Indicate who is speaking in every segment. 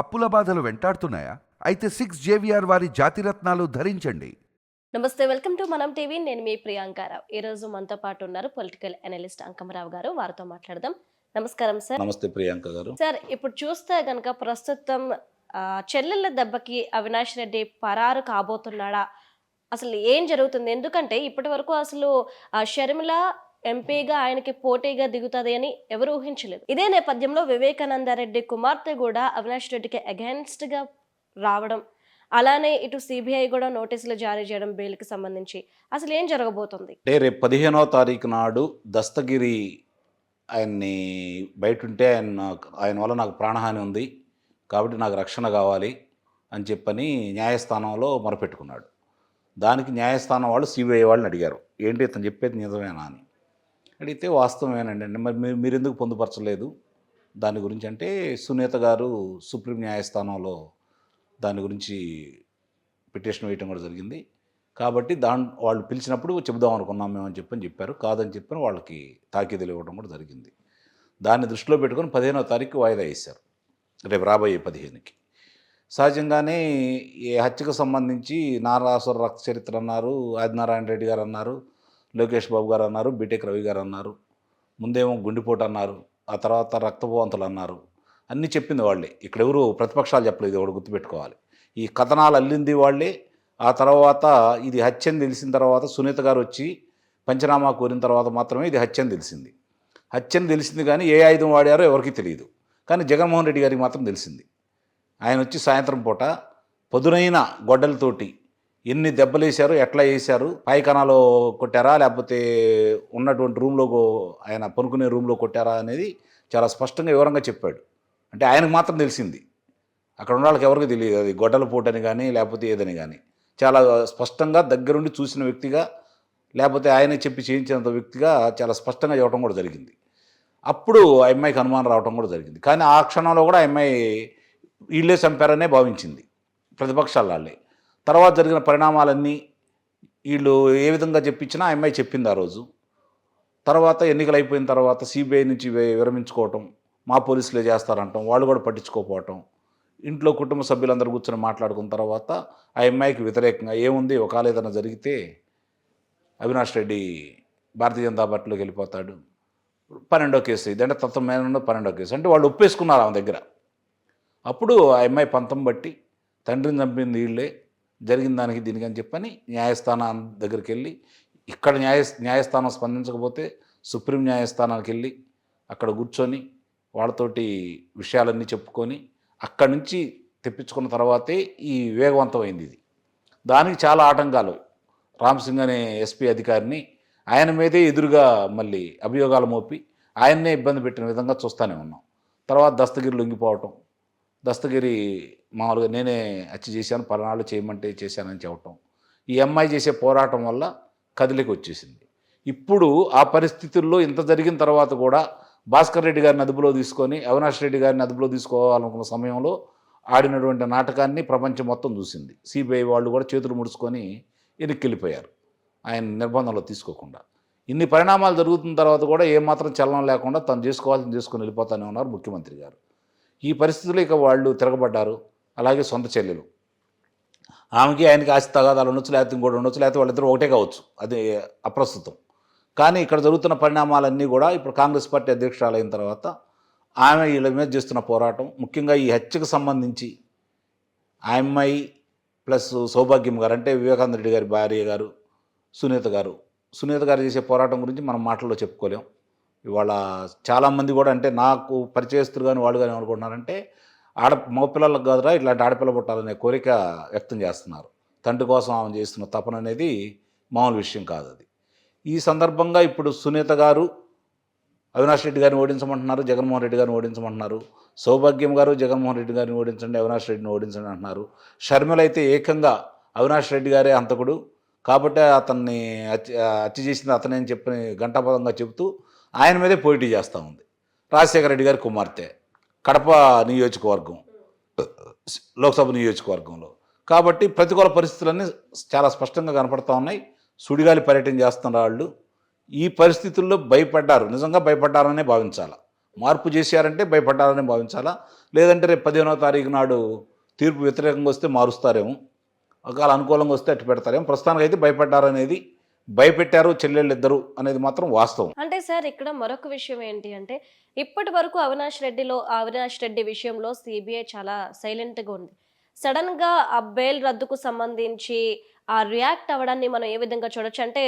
Speaker 1: అప్పుల బాధలు వెంటాడుతున్నాయా? అయితే సిక్స్ జేవిఆర్ వారి జాతిరత్నాలు ధరించండి.
Speaker 2: నమస్తే వెల్కమ్ టు మనం టీవీ. నేను మీ ప్రియాంకారావు ఈ రోజు మనతో పాటు ఉన్నారు పొలిటికల్ అనలిస్ట్ అంకమరావు గారు. వారితో మాట్లాడదాం. నమస్కారం సార్.
Speaker 3: నమస్తే ప్రియాంక గారు.
Speaker 2: సార్ ఇప్పుడు చూస్తే గనక ప్రస్తుతం చెల్లెళ్ళ దెబ్బకి అవినాష్ రెడ్డి పరారు కాబోతున్నాడా? అసలు ఏం జరుగుతుంది? ఎందుకంటే ఇప్పటి వరకు అసలు షర్మిల ఎంపీగా ఆయనకి పోటీగా దిగుతుంది అని ఎవరు ఊహించలేదు. ఇదే నేపథ్యంలో వివేకానంద రెడ్డి కుమార్తె కూడా అవినాష్ రెడ్డికి అగైన్స్ట్గా రావడం అలానే ఇటు సిబిఐ కూడా నోటీసులు జారీ చేయడం బెయిల్కి సంబంధించి. అసలు ఏం జరగబోతుంది?
Speaker 3: అంటే రేపు పదిహేనవ తారీఖు నాడు దస్తగిరి ఆయన్ని బయటుంటే ఆయన నాకు- ఆయన వల్ల నాకు ప్రాణహాని ఉంది కాబట్టి నాకు రక్షణ కావాలి అని చెప్పని న్యాయస్థానంలో మొరపెట్టుకున్నాడు. దానికి న్యాయస్థానం వాళ్ళు సిబిఐ వాళ్ళని అడిగారు. ఏంటి ఇతను చెప్పేది నిజమేనా అని. అడిగితే వాస్తవమేనండి. మరి మీరు మీరు ఎందుకు పొందుపరచలేదు? దాని గురించి అంటే సునీత గారు సుప్రీం న్యాయస్థానంలో దాని గురించి పిటిషన్ వేయటం కూడా జరిగింది. కాబట్టి దాని వాళ్ళు పిలిచినప్పుడు చెబుదాం అనుకున్నాం మేము అని చెప్పని చెప్పారు. కాదని చెప్పని వాళ్ళకి తాకీదులు ఇవ్వడం కూడా జరిగింది. దాన్ని దృష్టిలో పెట్టుకొని పదిహేనో తారీఖు వాయిదా వేశారు. రేపు రాబోయే పదిహేనుకి. సహజంగానే ఈ హత్యకు సంబంధించి నారాసుర రక్త చరిత్ర అన్నారు ఆదినారాయణ రెడ్డి గారు అన్నారు లోకేష్ బాబు గారు అన్నారు బీటెక్ రవి గారు అన్నారు ముందేమో గుండెపోటు అన్నారు ఆ తర్వాత రక్తపోవంతులు అన్నారు. అన్నీ చెప్పింది వాళ్ళే. ఇక్కడ ఎవరు ప్రతిపక్షాలు చెప్పలేదు ఇది ఒకటి గుర్తుపెట్టుకోవాలి. ఈ కథనాలు అల్లింది వాళ్ళే. ఆ తర్వాత ఇది హత్యని తెలిసిన తర్వాత సునీత గారు వచ్చి పంచనామా కోరిన తర్వాత మాత్రమే ఇది హత్యని తెలిసింది. హత్యని తెలిసింది కానీ ఏ ఆయుధం వాడారో ఎవరికీ తెలియదు. కానీ జగన్మోహన్ రెడ్డి గారికి మాత్రం తెలిసింది. ఆయన వచ్చి సాయంత్రం పూట పదునైన గొడ్డలతోటి ఎన్ని దెబ్బలు వేశారు ఎట్లా వేశారు పైఖానాలో కొట్టారా లేకపోతే ఉన్నటువంటి రూమ్లో ఆయన పనుకునే రూమ్లో కొట్టారా అనేది చాలా స్పష్టంగా వివరంగా చెప్పాడు. అంటే ఆయనకు మాత్రం తెలిసింది. అక్కడ ఉన్న వాళ్ళకి ఎవరికి తెలియదు. అది గొడ్డల పోటని కానీ లేకపోతే ఏదని కానీ. చాలా స్పష్టంగా దగ్గరుండి చూసిన వ్యక్తిగా లేకపోతే ఆయన చెప్పి చేయించినంత వ్యక్తిగా చాలా స్పష్టంగా చెప్పడం కూడా జరిగింది. అప్పుడు ఆ అమ్మాయికి అనుమానం రావడం కూడా జరిగింది. కానీ ఆ క్షణంలో కూడా ఆ అమ్మాయి వీళ్ళే చంపారనే భావించింది. ప్రతిపక్షాలు వాళ్ళే. తర్వాత జరిగిన పరిణామాలన్నీ వీళ్ళు ఏ విధంగా చెప్పించినా ఆ అమ్మాయి చెప్పింది ఆ రోజు. తర్వాత ఎన్నికలు అయిపోయిన తర్వాత సిబిఐ నుంచి విరమించుకోవటం మా పోలీసులే చేస్తారంటాం వాళ్ళు కూడా పట్టించుకోకపోవటం ఇంట్లో కుటుంబ సభ్యులందరూ కూర్చొని మాట్లాడుకున్న తర్వాత ఆ అమ్మాయికి వ్యతిరేకంగా ఏముంది ఒకవేళ ఏదైనా జరిగితే అవినాష్ రెడ్డి భారతీయ జనతా పార్టీలోకి వెళ్ళిపోతాడు. పన్నెండో కేసు ఇది. అంటే తత్వం మీద పన్నెండో కేసు. అంటే వాళ్ళు ఒప్పేసుకున్నారు ఆమె దగ్గర. అప్పుడు ఆ అమ్మాయి పంతం బట్టి తండ్రిని చంపింది వీళ్ళే. జరిగిన దానికి దీనికి అని చెప్పని న్యాయస్థానం దగ్గరికి వెళ్ళి ఇక్కడ న్యాయ న్యాయస్థానం స్పందించకపోతే సుప్రీం న్యాయస్థానానికి వెళ్ళి అక్కడ కూర్చొని వాళ్ళతోటి విషయాలన్నీ చెప్పుకొని అక్కడి నుంచి తెప్పించుకున్న తర్వాతే ఈ వేగవంతమైంది ఇది. దానికి చాలా ఆటంకాలు. రామ్ సింగ్ అనే ఎస్పీ అధికారిని ఆయన మీదే ఎదురుగా మళ్ళీ అభియోగాలు మోపి ఆయన్నే ఇబ్బంది పెట్టిన విధంగా చూస్తూనే ఉన్నాం. తర్వాత దస్తగిరి లొంగిపోవటం దస్తగిరి మామూలుగా నేనే హత్య చేశాను పలనాళ్ళు చేయమంటే చేశానని చెప్పటం. ఈ అమ్మాయి చేసే పోరాటం వల్ల కదిలికి వచ్చేసింది. ఇప్పుడు ఆ పరిస్థితుల్లో ఇంత జరిగిన తర్వాత కూడా భాస్కర్ రెడ్డి గారిని అదుపులో తీసుకొని అవినాష్ రెడ్డి గారిని అదుపులో తీసుకోవాలనుకున్న సమయంలో ఆడినటువంటి నాటకాన్ని ప్రపంచం మొత్తం చూసింది. సిబిఐ వాళ్ళు కూడా చేతులు ముడుచుకొని వెనక్కి వెళ్ళిపోయారు ఆయన నిర్బంధంలో తీసుకోకుండా. ఇన్ని పరిణామాలు జరుగుతున్న తర్వాత కూడా ఏమాత్రం చలనం లేకుండా తను చేసుకోవాల్సింది చేసుకుని వెళ్ళిపోతానే ఉన్నారు ముఖ్యమంత్రి గారు. ఈ పరిస్థితుల్లో ఇక వాళ్ళు తిరగబడ్డారు. అలాగే సొంత చెల్లెలు. ఆమెకి ఆయనకి ఆస్తి తగాదాలు ఉండొచ్చు లేకపోతే ఇంకోటి ఉండొచ్చు లేకపోతే వాళ్ళిద్దరూ ఒకటే కావచ్చు. అది అప్రస్తుతం. కానీ ఇక్కడ జరుగుతున్న పరిణామాలన్నీ కూడా ఇప్పుడు కాంగ్రెస్ పార్టీ అధ్యక్షురాలైన తర్వాత ఆమె వీళ్ళ మీద చేస్తున్న పోరాటం ముఖ్యంగా ఈ హత్యకు సంబంధించి ఆ అమ్మాయి ప్లస్ సౌభాగ్యం గారు అంటే వివేకానంద రెడ్డి గారి భార్య గారు సునీత గారు. సునీత గారు చేసే పోరాటం గురించి మనం మాటల్లో చెప్పుకోలేం. ఇవాళ చాలామంది కూడా అంటే నాకు పరిచయస్తులు కానీ వాళ్ళు కానీ అనుకుంటున్నారంటే ఆడ మగపిల్లలకు కాదురా ఇట్లాంటి ఆడపిల్ల పుట్టాలనే కోరిక వ్యక్తం చేస్తున్నారు. తండ్రి కోసం ఆమె చేస్తున్న తపన అనేది మామూలు విషయం కాదు అది. ఈ సందర్భంగా ఇప్పుడు సునీత గారు అవినాష్ రెడ్డి గారిని ఓడించమంటున్నారు జగన్మోహన్ రెడ్డి గారిని ఓడించమంటున్నారు సౌభాగ్యం గారు జగన్మోహన్ రెడ్డి గారిని ఓడించండి అవినాష్ రెడ్డిని ఓడించండి అంటున్నారు. షర్మిల అయితే ఏకంగా అవినాష్ రెడ్డి గారే హంతకుడు. కాబట్టి అతన్ని హత్య అచ్చి చేసింది అతనే అని చెప్పి గంటాపదంగా చెబుతూ ఆయన మీదే పోటీ చేస్తూ ఉంది. రాజశేఖర రెడ్డి గారి కుమార్తె కడప నియోజకవర్గం లోక్సభ నియోజకవర్గంలో. కాబట్టి ప్రతికూల పరిస్థితులన్నీ చాలా స్పష్టంగా కనపడతా ఉన్నాయి. సుడిగాలి పర్యటన చేస్తున్న వాళ్ళు ఈ పరిస్థితుల్లో భయపడ్డారు. నిజంగా భయపడ్డారనే భావించాలా? మార్పు చేశారంటే భయపడ్డారనే భావించాలా? లేదంటే రేపు పదిహేనో తారీఖు నాడు తీర్పు వ్యతిరేకంగా వస్తే మారుస్తారేమో? ఒకవేళ అనుకూలంగా వస్తే అట్టు పెడతారేమో? ప్రస్తుతానికి అయితే భయపడ్డారనేది భయపెట్టారు చెల్లెళ్ళు ఇద్దరు అనేది మాత్రం వాస్తవం.
Speaker 2: అంటే సార్ ఇక్కడ మరొక విషయం ఏంటి అంటే ఇప్పటి వరకు అవినాష్ రెడ్డిలో అవినాష్ రెడ్డి విషయంలో సిబిఐ చాలా సైలెంట్గా ఉంది. సడన్గా ఆ బెయిల్ రద్దుకు సంబంధించి ఆ రియాక్ట్ అవ్వడాన్ని మనం ఏ విధంగా చూడొచ్చు? అంటే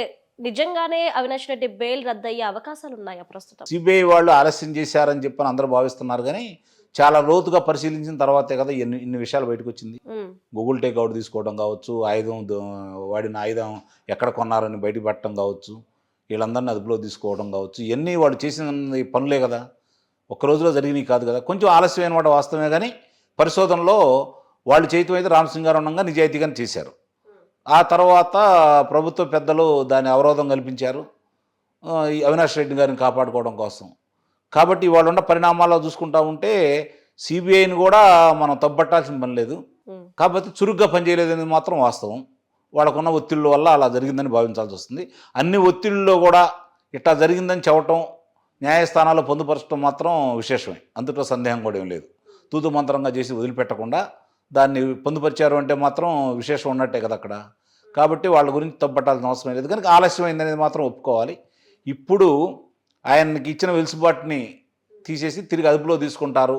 Speaker 2: నిజంగానే అవినాష్ రెడ్డి బెయిల్ రద్దు అయ్యే అవకాశాలు ఉన్నాయా ప్రస్తుతం
Speaker 3: సిబిఐ వాళ్ళు ఆలస్యం చేశారని చెప్పని అందరూ భావిస్తున్నారు కానీ చాలా లోతుగా పరిశీలించిన తర్వాతే కదా ఇన్ని ఇన్ని విషయాలు బయటకు వచ్చింది గూగుల్ టేక్అవుట్ తీసుకోవడం కావచ్చు ఆయుధం వాడిన ఆయుధం ఎక్కడ కొన్నారని బయట పెట్టడం కావచ్చు వీళ్ళందరినీ అదుపులో తీసుకోవడం కావచ్చు ఇవన్నీ వాళ్ళు చేసిన పనులే కదా. ఒక్క రోజులో జరిగినవి కాదు కదా. కొంచెం ఆలస్యమైన వాడు వాస్తవమే కానీ పరిశోధనలో వాళ్ళు చేయటం అయితే రామసింగారంగా నిజాయితీగానే చేశారు. ఆ తర్వాత ప్రభుత్వ పెద్దలు దాని అవరోధం కల్పించారు. అవినాష్ రెడ్డి గారిని కాపాడుకోవడం కోసం. కాబట్టి వాళ్ళు ఉన్న పరిణామాల్లో చూసుకుంటా ఉంటే సిబిఐని కూడా మనం తప్పట్టాల్సిన పని లేదు. కాకపోతే చురుగ్గా పనిచేయలేదనేది మాత్రం వాస్తవం. వాళ్ళకున్న ఒత్తిళ్ళ వల్ల అలా జరిగిందని భావించాల్సి వస్తుంది. అన్ని ఒత్తిళ్ళలో కూడా ఇట్లా జరిగిందని చెప్పటం న్యాయస్థానాల్లో పొందుపరచడం మాత్రం విశేషమే. అందులో సందేహం కూడా ఏం లేదు. తూతు మంత్రంగా చేసి వదిలిపెట్టకుండా దాన్ని పొందుపరిచారు అంటే మాత్రం విశేషం ఉన్నట్టే కదా అక్కడ. కాబట్టి వాళ్ళ గురించి తప్పట్టాల్సిన అవసరం లేదు. కనుక ఆలస్యమైందనేది మాత్రం ఒప్పుకోవాలి. ఇప్పుడు ఆయనకి ఇచ్చిన వెలుసుబాటుని తీసేసి తిరిగి అదుపులో తీసుకుంటారు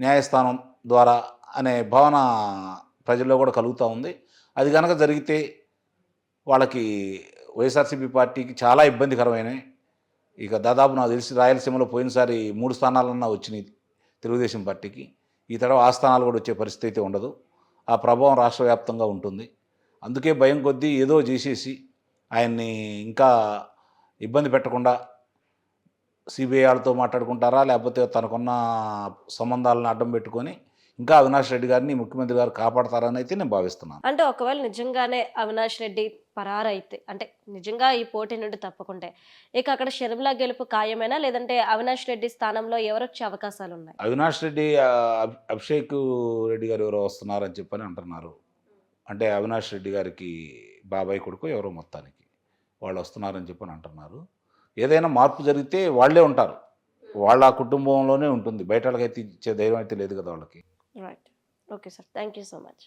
Speaker 3: న్యాయస్థానం ద్వారా అనే భావన ప్రజల్లో కూడా కలుగుతూ ఉంది. అది కనుక జరిగితే వాళ్ళకి వైఎస్ఆర్సీపీ పార్టీకి చాలా ఇబ్బందికరమైనవి. ఇక దాదాపు నాకు తెలిసి రాయలసీమలో పోయినసారి మూడు స్థానాలన్నా వచ్చినాయి తెలుగుదేశం పార్టీకి. ఈ తడవ ఆ స్థానాలు కూడా వచ్చే పరిస్థితి అయితే ఉండదు. ఆ ప్రభావం రాష్ట్ర వ్యాప్తంగా ఉంటుంది. అందుకే భయం కొద్దీ ఏదో చేసేసి ఆయన్ని ఇంకా ఇబ్బంది పెట్టకుండా సిబిఐ వాళ్ళతో మాట్లాడుకుంటారా? లేకపోతే తనకున్న సంబంధాలను అడ్డం పెట్టుకొని ఇంకా అవినాష్ రెడ్డి గారిని ముఖ్యమంత్రి గారు కాపాడతారని అయితే నేను భావిస్తున్నాను.
Speaker 2: అంటే ఒకవేళ నిజంగానే అవినాష్ రెడ్డి పరారైతే అంటే నిజంగా ఈ పోటీ నుండి తప్పకుంటే ఇక అక్కడ షర్మిల గెలుపు ఖాయమేనా? లేదంటే అవినాష్ రెడ్డి స్థానంలో ఎవరు వచ్చే అవకాశాలు ఉన్నాయి
Speaker 3: అవినాష్ రెడ్డి అభిషేక్ రెడ్డి గారు ఎవరో వస్తున్నారని చెప్పని అంటున్నారు. అంటే అవినాష్ రెడ్డి గారికి బాబాయ్ కొడుకు ఎవరో మొత్తానికి వాళ్ళు వస్తున్నారని చెప్పని అంటున్నారు. ఏదైనా మార్పు జరిగితే వాళ్ళే ఉంటారు. వాళ్ళ కుటుంబంలోనే ఉంటుంది. బయట వాళ్ళకైతే ఇచ్చే ధైర్యం అయితే లేదు కదా వాళ్ళకి.
Speaker 2: Right okay sir thank you so much